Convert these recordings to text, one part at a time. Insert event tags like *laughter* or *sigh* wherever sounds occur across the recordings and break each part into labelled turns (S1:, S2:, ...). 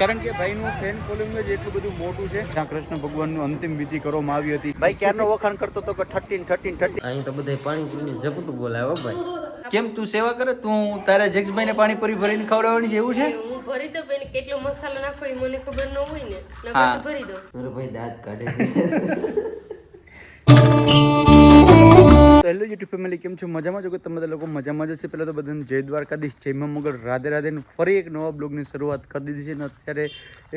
S1: કારણ કે ભાઈનું ફેન ફોલોઈંગ જ એટલું બધું મોટું છે. ત્યાં કૃષ્ણ ભગવાનનું અંતિમ વિધિ કરવામાં આવી હતી. ભાઈ ક્યારનો વખાણ કરતો તો કે થર્ટીન થર્ટીન થર્ટીન
S2: અહીં તો બધા પાણી પીને ઝપટું બોલાવે ભાઈ.
S1: કેમ તું સેવા કરે? તું તારા જેક્સભાઈને પાણીપુરી ભરીને ખવડાવવાની છે એવું છે?
S3: હું ભરી દો પણ કેટલો મસાલો નાખો એ મને ખબર ન હોય ને ભરી
S2: દો ભાઈ દાંત કાઢે *laughs*
S1: હેલો યુટ્યુબ ફેમિલી કેમ છો? મજામાં છો કે તમે બધા લોકો મજામાં જશે પહેલાં તો બધાને જય દ્વારકાધીશ જય મા મોગલ રાધે રાધેને ફરી એક નવા બ્લોગની શરૂઆત કરી દીધી છે. ને અત્યારે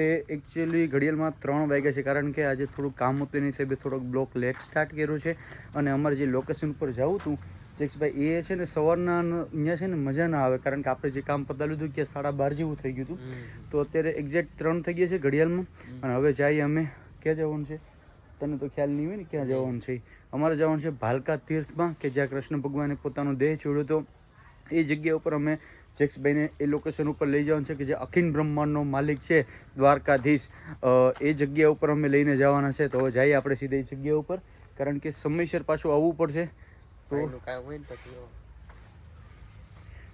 S1: એ એકચ્યુઅલી ઘડિયાળમાં ત્રણ વાગ્યા છે કારણ કે આજે થોડું કામ હતું એની હિસાબે થોડોક બ્લોક લેટ સ્ટાર્ટ કર્યો છે. અને અમારે જે લોકેશન ઉપર જવું હતું જેક્સભાઈ એ છે ને સવારના અહીંયા છે ને મજા ના આવે કારણ કે આપણે જે કામ પતાવી લીધું કે સાડા બાર જેવું થઈ ગયું હતું. તો અત્યારે એક્ઝેક્ટ ત્રણ થઈ ગયા છે ઘડિયાળમાં. અને હવે જઈએ અમે. ક્યાં જવાનું છે? તને તો ખ્યાલ નહીં હોય ને ક્યાં જવાનું છે. અમારે જવાનું છે ભાલકા તીર્થમાં કે જ્યાં કૃષ્ણ ભગવાને પોતાનો દેહ છોડ્યો હતો. એ જગ્યા ઉપર અમે જેક્સભાઈને એ લોકેશન ઉપર લઈ જવાનું છે કે જે અખિલ બ્રહ્માંડનો માલિક છે દ્વારકાધીશ. એ જગ્યા ઉપર અમે લઈને જવાના છે. તો હવે જઈએ આપણે સીધે એ જગ્યા ઉપર. કારણ કે સમયસર પાછું આવવું પડશે. તો.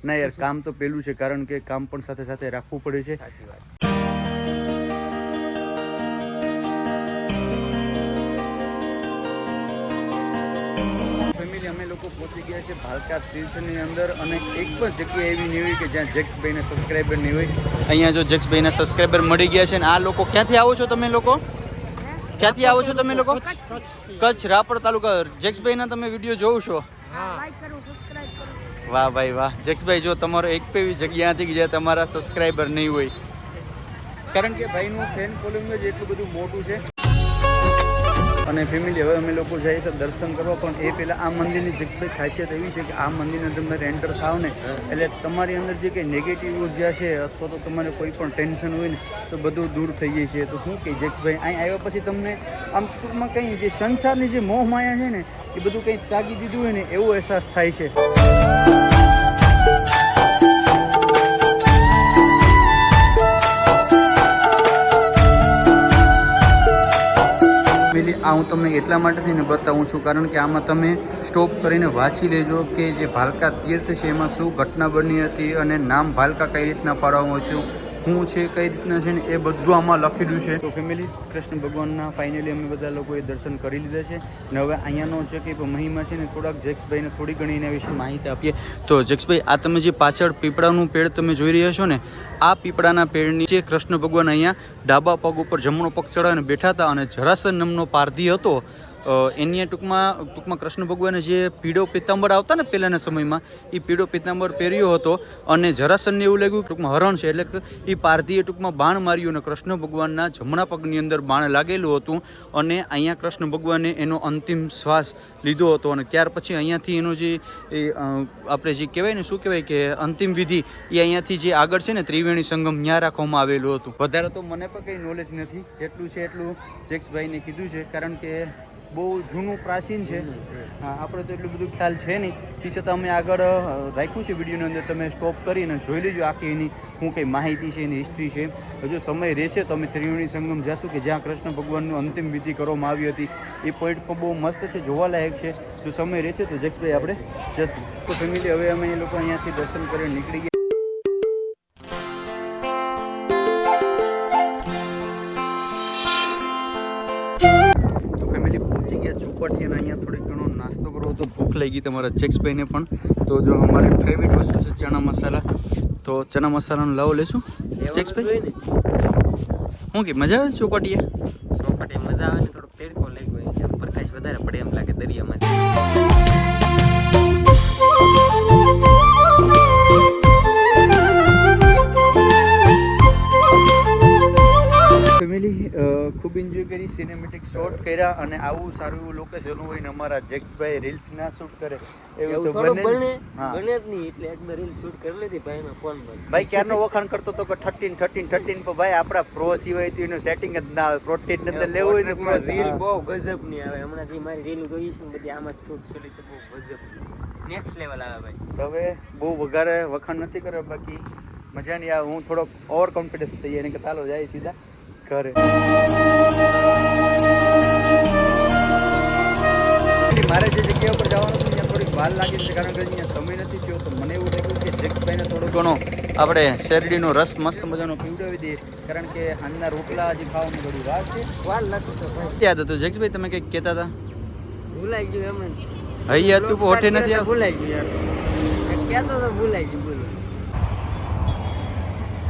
S2: ના
S1: યાર કામ તો પેલું છે કારણ કે કામ પણ સાથે સાથે રાખવું પડે છે. અમે લોકો પહોંચી ગયા છે ભાલકા તીર્થની અંદર અને એક પણ જગ્યા એવી નહીં હોય કે જ્યાં જેક્સભાઈને સબસ્ક્રાઈબર નહીં હોય. અહીંયા જો જેક્સભાઈને સબસ્ક્રાઈબર મળી ગયા છે ને આ લોકો ક્યાંથી આવો છો તમે લોકો? ક્યાંથી આવો છો તમે લોકો? કચ્છ રાપર તાલુકા. જેક્સભાઈના તમે વીડિયો જોવો છો? વાહ ભાઈ વાહ. જેક્સભાઈ જો તમારો એક પણ એવી જગ્યા હતી કે જ્યાં તમારા સબસ્ક્રાઈબર નહીં હોય. કારણ કે ભાઈનું ફેન ફોલોઈંગ જ એટલું બધું મોટું છે. અને ફેમિલી હવે અમે લોકો જઈએ છીએ દર્શન કરવા, પણ એ પહેલાં આ મંદિરની જેક્સભાઈ ખાસિયત એવી છે કે આ મંદિરને તમે એન્ટર થાવ ને, એટલે તમારી અંદર જે કંઈ નેગેટિવ ઊર્જા છે અથવા તો તમારે કોઈ પણ ટેન્શન હોય ને, તો બધું દૂર થઈ જાય છે. તો શું કે જેક્સભાઈ, અહીં આવ્યા પછી તમને આમ ટૂંકમાં કંઈ જે સંસારની જે મોહ માયા છે ને, એ બધું કંઈ તાગી દીધું હોય ને, એવો અહેસાસ થાય છે. આ હું તમને એટલા માટે થઈને બતાવું છું, કારણ કે આમાં તમે સ્ટોપ કરીને વાંચી લેજો કે જે ભાલકા તીર્થ છે, એમાં શું ઘટના બની હતી અને નામ ભાલકા કઈ રીતના પાડવામાં આવ્યું શું છે, કઈ રીતના છે ને એ બધું આમાં લખેલું છે. તો ફેમિલી કૃષ્ણ ભગવાનના ફાઇનલી અમે બધા લોકોએ દર્શન કરી લીધા છે. ને હવે અહીંયાનો છે કે મહિમા છે ને, થોડાક જેક્સભાઈને થોડી ઘણી એના વિશે માહિતી આપીએ. તો જેક્સભાઈ, આ તમે જે પાછળ પીપળાનું પેડ તમે જોઈ રહ્યા છો ને, આ પીપળાના પેડ નીચે કૃષ્ણ ભગવાન અહીંયા ડાબા પગ ઉપર જમણો પગ ચડાવીને બેઠા હતા અને જરાસન નામનો પારધી હતો એની ટૂંકમાં ટૂંકમાં કૃષ્ણ ભગવાને જે પીળો પિત્તાંબર આવતા ને પહેલાંના સમયમાં એ પીળો પિત્તાંબર પહેર્યો હતો અને જરાસનને એવું લાગ્યું ટૂંકમાં હરણ છે, એટલે એ પારધીએ ટૂંકમાં બાણ માર્યું અને કૃષ્ણ ભગવાનના જમણા પગની અંદર બાણ લાગેલું હતું અને અહીંયા કૃષ્ણ ભગવાને એનો અંતિમ શ્વાસ લીધો હતો અને ત્યાર પછી અહીંયાથી એનો જે, એ આપણે જે કહેવાય ને, શું કહેવાય કે અંતિમ વિધિ એ અહીંયાથી જે આગળ છે ને ત્રિવેણી સંગમ ત્યાં રાખવામાં આવેલું હતું. વધારે તો મને પણ કંઈ નોલેજ નથી. જેટલું છે એટલું જેક્સભાઈને કીધું છે, કારણ કે બહુ જૂનું પ્રાચીન છે. હા, આપણે તો એટલું બધું ખ્યાલ છે નહીં. તે છતાં અમે આગળ રાખ્યું છે વિડીયોની અંદર. તમે સ્ટોપ કરીને જોઈ લેજો આખી એની શું કંઈ માહિતી છે એની હિસ્ટ્રી છે. હજુ સમય રહેશે તો અમે ત્રિવેણી સંગમ જાશું કે જ્યાં કૃષ્ણ ભગવાનનું અંતિમ વિધિ કરવામાં આવી હતી. એ પોઈન્ટ પણ બહુ મસ્ત છે જોવાલાયક છે. જો સમય રહેશે તો જક્ષભાઈ આપણે જશું. તો ફેમિલી હવે અમે એ લોકો અહીંયાથી દર્શન કરીને નીકળી ગયા. ચોપાટી અને અહીંયા થોડીક ઘણો નાસ્તો કરવો તો ભૂખ લાગી તમારા જેક્સભાઈને પણ. તો જો અમારી ફેવરિટ વસ્તુ છે ચણા મસાલા. તો ચણા મસાલાનો લાવો લેશું? જેક્સભાઈ શું કે મજા આવે ચોપાટીએ?
S2: ચોપાટી મજા આવે ને થોડો તેડકો લઈ ગયો છે. પ્રકાશ વધારે પડે એમ લાગે દરિયામાં.
S1: ખૂબ સિનેમેટિક શોટ કર્યા અને આવું સારું એવું લોકેશન હોય ને અમારા જેક્સભાઈ રીલ્સ ના શૂટ કરે
S2: એવું
S1: તો બને
S2: બને
S1: જ.
S2: બને જ નહીં એટલે એક મેં રીલ શૂટ કરી લીધી ભાઈનો ફોન પર.
S1: ભાઈ ક્યારનો વખાણ કરતો તો કે થર્ટીન થર્ટીન થર્ટીન પર ભાઈ આપણા પ્રો સિવાય તો એનું સેટિંગ જ ના આવે. પ્રોટીન અંદર લેવું હોય ને
S2: રીલ બહુ ગજબની આવે. હમણાં જે મારી રીલ જોઈ છે ને બધી આમાં જ શૂટ કરી છે બહુ ગજબ નેક્સ્ટ લેવલ આવે ભાઈ.
S1: હવે બહુ વઘારે વખાણ નથી કર્યો બાકી મજા નહીં આવે હું થોડોક ઓવર કોન્ફિડન્સ થઈ જાય એને કે ચાલો જાય સીધા. ઘરે મારે જે જગ્યા ઉપર જવાનું હતું ત્યાં થોડીક વાર લાગી છે કારણ કે અહીંયા સમય નથી થયો તો મને એવું લાગ્યું કે જેક્સભાઈને થોડું ઘણો આપણે શેરડીનો રસ મસ્ત મજાનો પીવડાવી દઈએ કારણ કે આજના રોટલા હજી ખાવાની થોડી વાર છે.
S2: વાર નથી તો ભાઈ.
S1: યાદ હતું જગસભાઈ તમે કંઈક કહેતા હતા?
S2: ભૂલાઈ ગયું એમ
S1: હૈયા તું હોઠે નથી
S2: ભૂલાઈ ગયું યાર. કહેતો તો ભૂલાઈ ગયું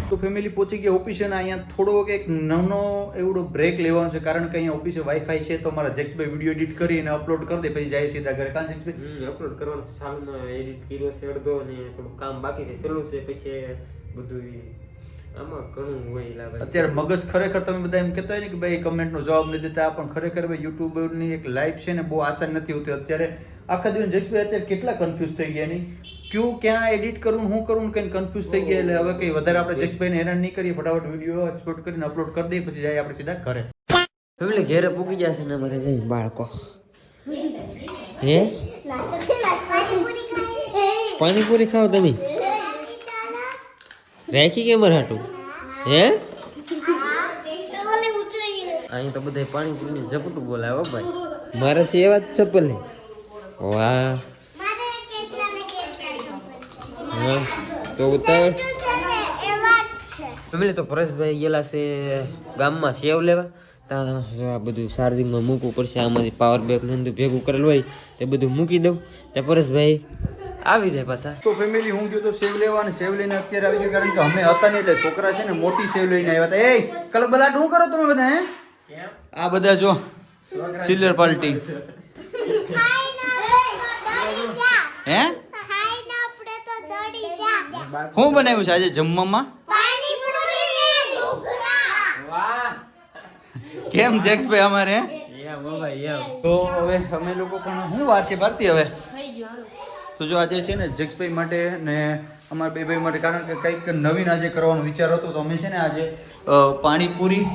S1: તો ફેમિલી પહોંચી ગયા ઓફિસે અને અહીંયા થોડોક એક નાનો એવડો બ્રેક લેવાનો છે. કારણ કે અહીંયા ઓફિસે વાઈફાઈ છે તો મારા જેક્સભાઈ વીડિયો એડિટ કરી અને અપલોડ કરી દે, પછી જાય સીધા ઘરે. કાં જગસભાઈ
S2: અપલોડ કરવાનું છે. સાલુમાં એડિટ કર્યો છે અડધો અને થોડું કામ બાકી છે. સેલું છે, પછી બધું આમાં ઘણું હોય
S1: અત્યારે મગજ ખરેખર તમે બધા એમ કહેતા હોય ને કે ભાઈ કમેન્ટનો જવાબ નથી દેતા પણ ખરેખર ભાઈ યુટ્યુબરની એક લાઈફ છે ને બહુ આસાન નથી હોતી. અત્યારે આખા દિવસ જગસભાઈ અત્યારે કેટલા કન્ફ્યુઝ થઈ ગયા નહીં ક્યું ક્યાં એડિટ કરવું હું કરું કંઈ કન્ફ્યુઝ થઈ ગયા એટલે હવે કંઈ વધારે આપણે જગસભાઈને હેરાન નહીં કરીએ ફટાફટ વીડિયો શૂટ કરીને અપલોડ કરી દઈએ પછી જાય આપણે સીધા ઘરે.
S2: ફેમિલી ઘેરે પૂકી જશે ને અમારે જઈ બાળકો. હે? પાણીપુરી ખાઓ તમે. રાખી કે મારે હાટું? હે? અહીં તો બધા પાણીપુરી ઝપટું બોલાવે ભાઈ. મારે છે એવા જ ચપ્પલ ને. વાહ. તો ઉતાવળ. ફેમિલી તો પરેશભાઈ ગયેલા છે ગામમાં સેવ લેવા. ત્યાં જો આ બધું ચાર્જિંગમાં મૂકવું પડશે આમાંથી પાવર બેક ને ભેગું કરેલું હોય તે બધું મૂકી દઉં. તે પરેશભાઈ આવી જાય પાછા.
S1: તો ફેમિલી હું ગયો તો સેવ લેવા અને સેવ લઈને અત્યારે આવી ગયો કારણ કે અમે હતા નહીં એટલે છોકરા છે ને મોટી સેવ લઈને આવ્યા હતા. એ કલબલાટ શું કરો તમે બધા હે? આ બધા જો સિલ્વર પાર્ટી હે? શું બનાવ્યું છે આજે જમવામાં? કેમ જેક્સભાઈ અમારે? તો હવે અમે લોકો પણ શું વાર છે ભારતી હવે? તો જો આજે છે ને જગભાઈ માટે ને અમારા બે ભાઈ માટે કારણ કે કંઈક નવીન આજે કરવાનો વિચાર હતો તો અમે છે ને આજે પાણીપુરી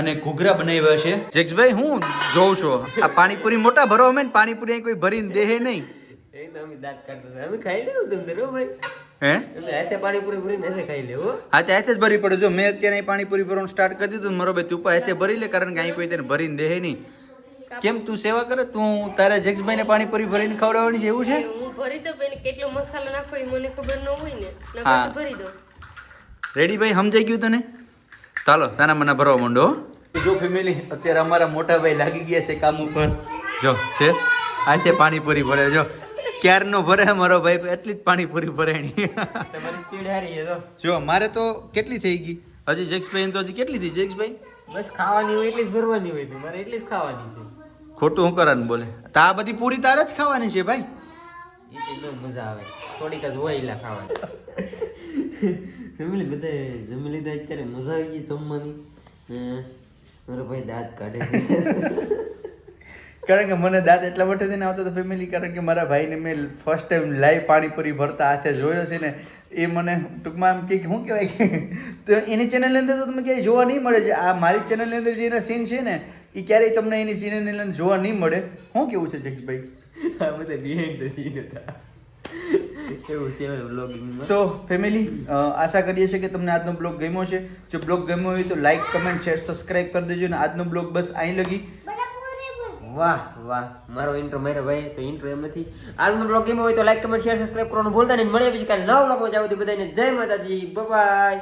S1: અને ઘૂઘરા બનાવ્યા છે. જગભાઈ હું જોઉં છું. આ પાણીપુરી મોટા ભરો અમે ને પાણીપુરી કોઈ ભરીને દેહે નહીં.
S2: એકદમ અમે દાંત કાઢતા ખાઈ લેવું ભાઈ.
S1: હે?
S2: અમે હાથે પાણીપુરી ખાઈ લેવું
S1: હા. તે જ ભરી પડે. જો મેં અત્યારે પાણીપુરી ભરવાનું સ્ટાર્ટ કરી દીધું મારો ભાઈ તું હાથે ભરી લે કારણ કે અહીં કોઈ તેને ભરીને દેહે નહીં. કેમ તું સેવા કરે? તું તારા જગસભાઈને પાણીપુરી ભરીને ખવડાવવાની છે એવું છે?
S3: ભરી દો પણ કેટલો મસાલો નાખો એ મને ખબર ન હોય ને. નકર. તો ભરી દો.
S1: રેડી ભાઈ સમજાઈ ગયું તને? ચાલો સાના મને ભરવા માંડો હો. જો ફેમિલી અત્યારે અમારા મોટા ભાઈ લાગી ગયા છે કામ ઉપર. જો છે? આ આજે પાણીપુરી ભરે જો. ક્યારનો ભરે મારો ભાઈ એટલી જ પાણીપુરી ભરેણી
S2: તમારી સ્પીડ હારી છે તો
S1: જો મારે તો કેટલી થઈ ગઈ? હજી જેક્સભાઈ તો હજી કેટલી થઈ જેક્સભાઈ?
S2: બસ ખાવાની હોય એટલી જ ભરવાની હોય મારે એટલી જ ખાવાની છે.
S1: ખોટું હું કરવાનું બોલે? તો આ બધી પૂરી તારે જ ખાવાની છે ભાઈ.
S2: એ મજા આવે. થોડીક જ હોય એલા ખાવાની. ફેમિલી બધા જમી લીધા અત્યારે મજા આવી ગઈ જમવાની. મારો ભાઈ દાંત કાઢે
S1: કારણ કે મને દાંત એટલા માટે થઈને આવતો હતો ફેમિલી કારણ કે મારા ભાઈને મેં ફર્સ્ટ ટાઈમ લાઈવ પાણીપુરી ભરતા હાથે જોયો છે ને એ મને ટૂંકમાં એમ કે શું કહેવાય કે તો એની ચેનલની અંદર તો તમને ક્યાંય જોવા નહીં મળે. છે આ મારી ચેનલની અંદર જે એના સીન છે ને એ ક્યારેય તમને એની ચેનલની અંદર જોવા નહીં મળે. શું કેવું છે જક્ષભાઈ
S2: આ બધા બિહાઇન્ડ ધ સીન હતા એવું છે વ્લોગિંગમાં
S1: તો ફેમિલી આશા કરીએ છીએ કે તમને આજનો બ્લોગ ગમ્યો છે જો બ્લોગ ગમ્યો હોય તો લાઈક કમેન્ટ શેર સબસ્ક્રાઇબ કરી દેજો અને આજનો બ્લોગ બસ અહીં લગી.
S2: વાહ વાહ. મારો ઇન્ટ્રો મારા ભાઈ તો ઇન્ટ્રો એમ નથી. આજનો બ્લોગ ગમ્યો હોય તો લાઈક કમેન્ટ શેર સબસ્ક્રાઇબ કરવાનું ભૂલતા નહીં. મળીએ પછી કાલે નવ બ્લોગમાં. જાવ બધાને જય માતાજી. બાય